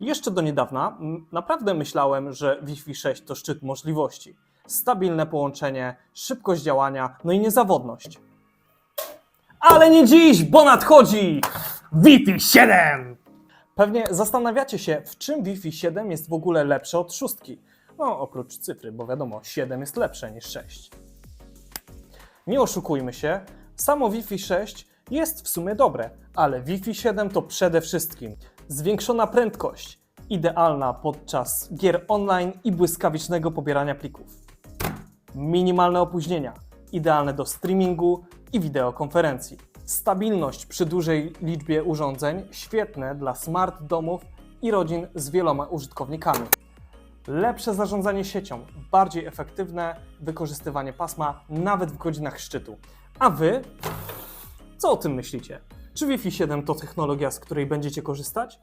Jeszcze do niedawna naprawdę myślałem, że Wi-Fi 6 to szczyt możliwości. Stabilne połączenie, szybkość działania, no i niezawodność. Ale nie dziś, bo nadchodzi Wi-Fi 7! Pewnie zastanawiacie się, w czym Wi-Fi 7 jest w ogóle lepsze od szóstki. No, oprócz cyfry, bo wiadomo, 7 jest lepsze niż 6. Nie oszukujmy się, samo Wi-Fi 6 jest w sumie dobre, ale Wi-Fi 7 to przede wszystkim zwiększona prędkość, idealna podczas gier online i błyskawicznego pobierania plików. Minimalne opóźnienia, idealne do streamingu i wideokonferencji. Stabilność przy dużej liczbie urządzeń, świetne dla smart domów i rodzin z wieloma użytkownikami. Lepsze zarządzanie siecią, bardziej efektywne wykorzystywanie pasma nawet w godzinach szczytu. A wy? Co o tym myślicie? Czy Wi-Fi 7 to technologia, z której będziecie korzystać?